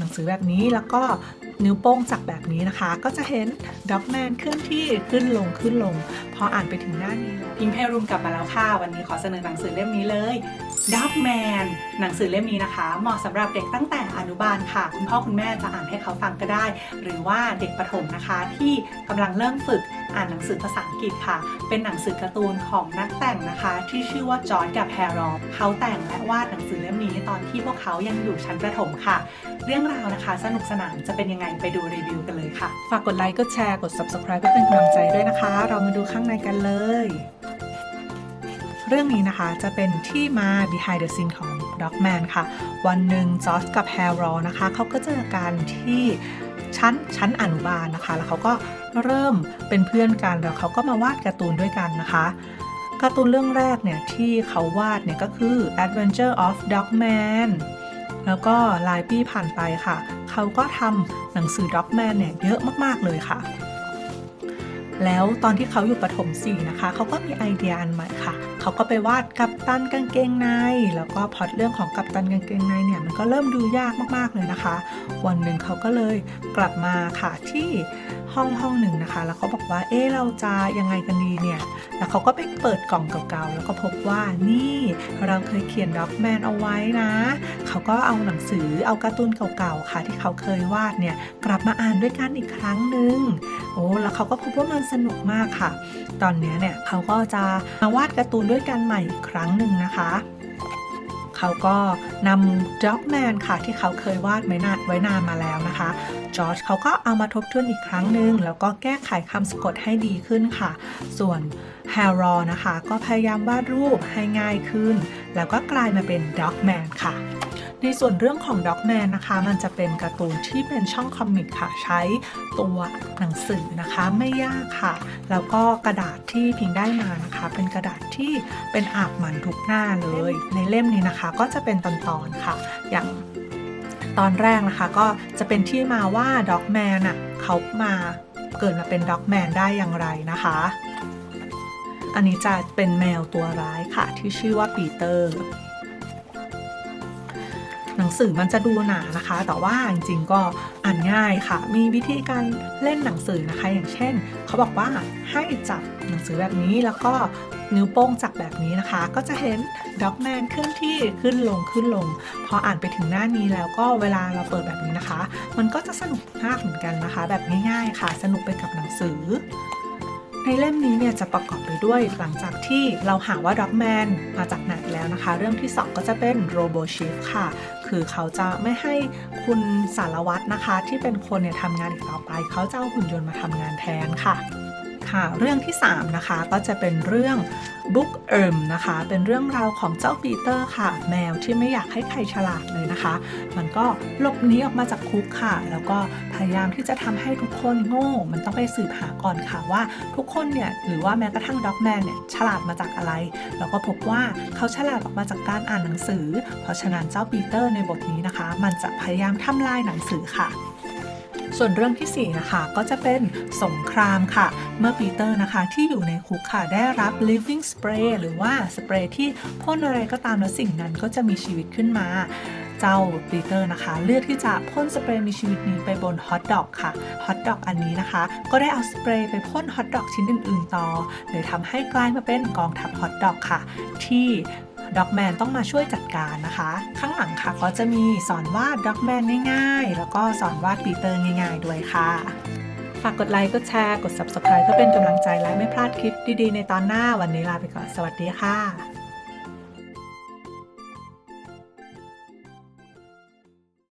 หนังสือแบบนี้แล้วก็นิ้วโป้งจับแบบนี้นะคะ ก็จะเห็นด็อกแมนเคลื่อนที่ขึ้นลงขึ้นลง พออ่านไปถึงหน้านี้อิงเพรุมกลับมาแล้วค่ะ วันนี้ขอเสนอหนังสือเล่มนี้เลย ด็อกแมนหนังสือเล่มนี้นะคะ เหมาะสำหรับเด็กตั้งแต่อนุบาลค่ะ คุณพ่อคุณแม่จะอ่านให้เขาฟังก็ได้ หรือว่าเด็กประถมนะคะ ที่กำลังเริ่มฝึกอ่านหนังสือภาษาอังกฤษค่ะ เป็นหนังสือการ์ตูนของนักแต่งนะคะ ที่ชื่อว่าจอร์ดกับแฮร์รอเขาแต่งและวาดหนังสือเล่มนี้ตอนที่พวกเขายังอยู่ชั้นประถมค่ะ เรื่องราวนะคะ สนุกสนานจะเป็นยังไงไปดูรีวิวกันเลยค่ะ ฝากกดไลค์กดแชร์กด subscribe เพื่อเป็นกำลังใจด้วยนะคะ เรามาดูข้างในกันเลย เรื่องนี้นะคะจะเป็นที่มา behind the scene ของ Dogman ค่ะ วันหนึ่งจอร์จกับแฮร์รอนะคะเขาก็เจอกันที่ชั้นชั้นอนุบาลนะคะ แล้วเขาก็เริ่มเป็นเพื่อนกันแล้วเขาก็มาวาดการ์ตูนด้วยกันนะคะการ์ตูนเรื่องแรกเนี่ยที่เขาวาดเนี่ยก็คือ Adventure of Dogman แล้วก็หลายปีผ่านไปค่ะ เขาก็ทำหนังสือ Dogman เนี่ยเยอะมาก ๆ เลยค่ะ แล้วตอนที่เขาอยู่ประถมสี่นะคะ เขาก็มีไอเดียอันใหม่ค่ะ เขาก็ไปวาดกับตันกางเกงใน แล้วก็พอดเรื่องของกับตันกางเกงในเนี่ยมันก็เริ่มดูยากมากๆเลยนะคะ วันหนึ่งเขาก็เลยกลับมาค่ะที่ ห้องห้องหนึ่งนะคะ แล้วเขาบอกว่า เอ๊เราจะยังไงกันดีเนี่ย แล้วเขาก็ไปเปิดกล่องเก่าๆ แล้วก็พบว่านี่เราเคยเขียนด็อกแมนเอาไว้นะ เขาก็เอาหนังสือเอาการ์ตูนเก่าๆ ค่ะ ที่เขาเคยวาดเนี่ย กลับมาอ่านด้วยกันอีกครั้งหนึ่งโอ้แล้วเขาก็พบว่ามันสนุกมากค่ะ ตอนนี้เนี่ยเขาก็จะมาวาดการ์ตูนด้วยกันใหม่อีกครั้งหนึ่งนะคะ เขาก็นำด็อกแมนค่ะที่เขาเคยวาดไว้นานไว้นานมาแล้วนะคะจอร์จเขาก็เอามาทบทวนอีกครั้งหนึ่งแล้วก็แก้ไขคำสะกดให้ดีขึ้นค่ะ ส่วนแฮร์รอนะคะ ก็พยายามวาดรูปให้ง่ายขึ้น แล้วก็กลายมาเป็นด็อกแมนค่ะ ในส่วนเรื่องของด็อกแมนนะคะ มันจะเป็นการ์ตูนที่เป็นช่องคอมิกค่ะ ใช้ตัวหนังสือนะคะไม่ยากค่ะ แล้วก็กระดาษที่พิงได้มานะคะ เป็นกระดาษที่เป็นอาบมันทุกหน้าเลย ในเล่มนี้นะคะ ก็จะเป็นตอนๆค่ะ อย่างตอนแรกนะคะ ก็จะเป็นที่มาว่าด็อกแมนอะเขามาเกิดมาเป็นด็อกแมนได้อย่างไรนะคะอันนี้จะเป็นแมวตัวร้ายค่ะที่ชื่อว่าปีเตอร์ หนังสือมันจะดูหนานะคะ แต่ว่าจริงๆก็อ่านง่ายค่ะ มีวิธีการเล่นหนังสือนะคะ อย่างเช่น เขาบอกว่าให้จับหนังสือแบบนี้แล้วก็นิ้วโป้งจับแบบนี้นะคะ ก็จะเห็นด็อกแมนเคลื่อนที่ขึ้นลงขึ้นลง พออ่านไปถึงหน้านี้แล้วก็เวลาเราเปิดแบบนี้นะคะ มันก็จะสนุกมากเหมือนกันนะคะ แบบง่ายๆค่ะ สนุกไปกับหนังสือ ในเล่มนี้เนี่ยจะประกอบไปด้วยหลังจากที่เราหาว่าด็อกแมนมาจากไหนแล้วนะคะ เรื่องที่ 2 ก็จะเป็นโรโบชิฟค่ะ คือเขาจะไม่ให้คุณสารวัตรนะคะ ที่เป็นคนเนี่ยทำงานอีกต่อไป เขาจะเอาหุ่นยนต์มาทำงานแทนค่ะ ค่ะ เรื่องที่ 3 นะคะ ก็จะเป็นเรื่อง Book e r m นะคะ เป็นเรื่องราวของเจ้าปีเตอร์ค่ะ แมวที่ไม่อยากให้ใครฉลาดเลยนะคะ มันก็หลบหนีออกมาจากคุกค่ะ แล้วก็พยายามที่จะทำให้ทุกคนโง่ มันต้องไปสืบหาก่อนค่ะว่าทุกคนเนี่ยหรือว่าแม้กระทั่งด็อกแมนเนี่ยฉลาดมาจากอะไร แล้วก็พบว่าเขาฉลาดออกมาจากการอ่านหนังสือ เพราะฉะนั้นเจ้าปีเตอร์ในบทนี้นะคะ มันจะพยายามทำลายหนังสือค่ะ ส่วนเรื่องที่ 4 นะคะก็จะเป็นสงครามค่ะ เมื่อปีเตอร์นะคะที่อยู่ในคุกค่ะได้รับ living spray หรือว่าสเปรย์ที่พ่นอะไรก็ตามแล้วสิ่งนั้นก็จะมีชีวิตขึ้นมาเจ้าปีเตอร์นะคะ เลือกที่จะพ่นสเปรย์มีชีวิตนี้ไปบนฮอทดอกค่ะฮอทดอกอันนี้นะคะ ก็ได้เอาสเปรย์ไปพ่นฮอทดอกชิ้นอื่น ๆ ต่อเลยทำให้กลายมาเป็นกองทัพฮอทดอกค่ะ ที่ ด็อกแมนต้องมาช่วยจัดการนะคะ ข้างหลังค่ะก็จะมีสอนวาดด็อกแมนง่ายๆ แล้วก็สอนวาดปีเตอร์ง่าย ๆ ด้วยค่ะ ฝากกดไลค์กดแชร์กด subscribe เพื่อเป็นกำลังใจและไม่พลาดคลิปดีๆ ในตอนหน้าวันนี้ลาไปก่อนสวัสดีค่ะ